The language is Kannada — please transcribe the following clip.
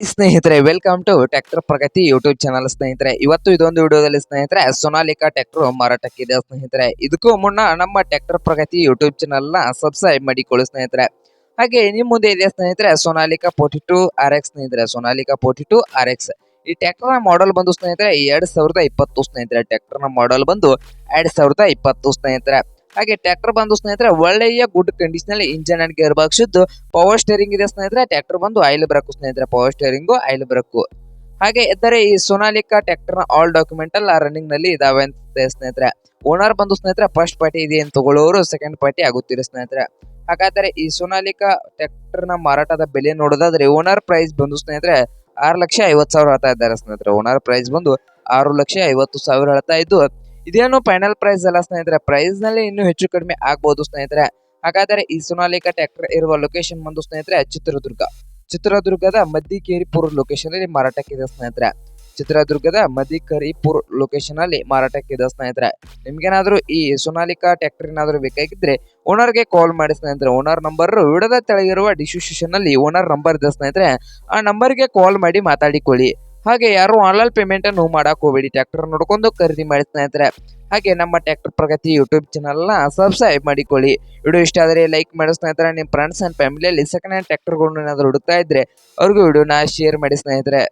ಸ್ನೇಹಿತರೆ welcome to tractor Pragati YouTube channel ಸ್ನೇಹಿತರೆ. ಇವತ್ತು ಇದೊಂದು ವಿಡಿಯೋದಲ್ಲಿ ಸ್ನೇಹಿತರೆ ಸೊನಾಲಿಕಾ ಟ್ರ್ಯಾಕ್ಟರ್ ಮಾರಾಟಕ್ಕಿದೆ ಸ್ನೇಹಿತರೆ. ಇದಕ್ಕೂ ಮುನ್ನ ನಮ್ಮ ಟ್ರ್ಯಾಕ್ಟರ್ ಪ್ರಗತಿ ಯೂಟ್ಯೂಬ್ ಚಾನಲ್ನ ಸಬ್ಸ್ಕ್ರೈಬ್ ಮಾಡಿಕೊಳ್ಳಿ ಸ್ನೇಹಿತರೆ. ಹಾಗೆ ನಿಮ್ಮ ಮುಂದೆ ಇದೆ ಸ್ನೇಹಿತರೆ Sonalika forty two R X ಸ್ನೇಹಿತರೆ. Sonalika forty two R X ಈ ಟ್ರ್ಯಾಕ್ಟರ್ನ ಮಾಡೆಲ್ ಬಂದು ಸ್ನೇಹಿತರೆ, ಎರಡ್ ಸಾವಿರದ ಇಪ್ಪತ್ತು ಸ್ನೇಹಿತರೆ. ಟ್ರ್ಯಾಕ್ಟರ್ನ ಮಾಡೆಲ್ ಬಂದು ಎರಡ್ ಸಾವಿರದ ಇಪ್ಪತ್ತು ಸ್ನೇಹಿತರೆ. ಹಾಗೆ ಟ್ರ್ಯಾಕ್ಟರ್ ಬಂದು ಸ್ನೇಹಿತರೆ, ಒಳ್ಳೆಯ good condition engine and gear box ಇದ್ದು ಪವರ್ ಸ್ಟೇರಿಂಗ್ ಇದೆ ಸ್ನೇಹಿತರೆ ಟ್ರ್ಯಾಕ್ಟರ್ ಬಂದು ಆಯಿಲ್ ಬ್ರಕ್ ಸ್ನೇಹಿತರೆ ಪವರ್ ಸ್ಟೇರಿಂಗು ಆಯಿಲ್ ಬ್ರೇಕ್ ಹಾಗೆ ಇದ್ದರೆ ಈ ಸೋನಾಲಿಕಾ ಟ್ರ್ಯಾಕ್ಟರ್ನ ಆಲ್ ಡಾಕ್ಯುಮೆಂಟ್ ಅಲ್ಲಿ ರನ್ನಿಂಗ್ನಲ್ಲಿ ಇದಾವೆ ಅಂತ ಸ್ನೇಹಿತರೆ. ಓನರ್ ಬಂದು ಸ್ನೇಹಿತರೆ ಫಸ್ಟ್ ಪಾರ್ಟಿ ಇದೆ ಅಂತ ತಗೊಳ್ಳೋರು ಸೆಕೆಂಡ್ ಪಾರ್ಟಿ ಆಗುತ್ತಿರ ಸ್ನೇಹಿತರೆ. ಹಾಗಾದರೆ ಈ ಸೋನಾಲಿಕಾ ಟ್ರ್ಯಾಕ್ಟರ್ನ ಮಾರಾಟದ ಬೆಲೆ ನೋಡೋದಾದ್ರೆ ಓನರ್ ಪ್ರೈಸ್ ಬಂದು ಸ್ನೇಹಿತರೆ ಆರು ಲಕ್ಷ ಐವತ್ತು ಸಾವಿರ ಹೇಳ್ತಾ ಇದ್ದಾರೆ ಸ್ನೇಹಿತರೆ. ಓನರ್ ಪ್ರೈಸ್ ಬಂದು ಆರು ಲಕ್ಷ ಐವತ್ತು ಸಾವಿರ ಹೇಳ್ತಾ ಇದ್ದು ಇದೇನು ಫೈನಲ್ ಪ್ರೈಸ್ ಅಲ್ಲ ಸ್ನೇಹಿತರೆ ಪ್ರೈಸ್ನಲ್ಲಿ ಇನ್ನೂ ಹೆಚ್ಚು ಕಡಿಮೆ ಆಗ್ಬಹುದು ಸ್ನೇಹಿತರೆ. ಹಾಗಾದರೆ ಈ ಸೋನಾಲಿಕಾ ಟ್ರ್ಯಾಕ್ಟರ್ ಇರುವ ಲೊಕೇಶನ್ ಬಂದು ಸ್ನೇಹಿತರೆ, ಚಿತ್ರದುರ್ಗ. ಚಿತ್ರದುರ್ಗದ ಮದ್ದಿಕೇರಿಪುರ ಲೊಕೇಶನ್ ಅಲ್ಲಿ ಮಾರಾಟಕ್ಕಿದೆ ಸ್ನೇಹಿತರೆ. ಚಿತ್ರದುರ್ಗದ ಮದಿಕರಿಪುರ್ ಲೊಕೇಶನ್ ಅಲ್ಲಿ ಮಾರಾಟಕ್ಕಿದೆ ಸ್ನೇಹಿತರೆ. ನಿಮ್ಗೇನಾದ್ರೂ ಈ ಸೋನಾಲಿಕಾ ಟ್ಯಾಕ್ಟರ್ ಏನಾದರೂ ಬೇಕಾಗಿದ್ರೆ ಓನರ್ಗೆ ಕಾಲ್ ಮಾಡಿ ಸ್ನೇಹಿತರೆ. ಓನರ್ ನಂಬರ್ ವಿಡದ ತೆಳಗಿರುವ ಡಿಸ್ಕ್ರಿಪ್ಷನ್ ಅಲ್ಲಿ ಓನರ್ ನಂಬರ್ ಇದೆ ಸ್ನೇಹಿತರೆ. ಆ ನಂಬರ್ಗೆ ಕಾಲ್ ಮಾಡಿ ಮಾತಾಡಿಕೊಳ್ಳಿ. ಹಾಗೆ ಯಾರು ಆನ್ಲೈನ್ ಪೇಮೆಂಟ್ ಅನ್ನು ಮಾಡಕ್ ಹೋಗಬೇಡಿ. ಟ್ರ್ಯಾಕ್ಟರ್ ನೋಡ್ಕೊಂಡು ಖರೀದಿ ಮಾಡಿ ಸ್ನೇಹಿತರೆ. ಹಾಗೆ ನಮ್ಮ ಟ್ರ್ಯಾಕ್ಟರ್ ಪ್ರಗತಿ ಯೂಟ್ಯೂಬ್ ಚಾನಲ್ನ ಸಬ್ಸ್ಕ್ರೈಬ್ ಮಾಡಿಕೊಳ್ಳಿ. ವಿಡಿಯೋ ಇಷ್ಟ ಆದರೆ ಲೈಕ್ ಮಾಡಿ ಸ್ನೇಹಿತರೆ. ನಿಮ್ಮ ಫ್ರೆಂಡ್ಸ್ ಅಂಡ್ ಫ್ಯಾಮಿಲಿಯಲ್ಲಿ ಸೆಕೆಂಡ್ ಹ್ಯಾಂಡ್ ಟ್ರ್ಯಾಕ್ಟರ್ಗಳನ್ನ ಏನಾದ್ರು ಹುಡುಕ್ತಾ ಇದ್ರೆ ಅವ್ರಿಗೂ ವಿಡಿಯೋನ ಶೇರ್ ಮಾಡಿ ಸ್ನೇಹಿತರೆ.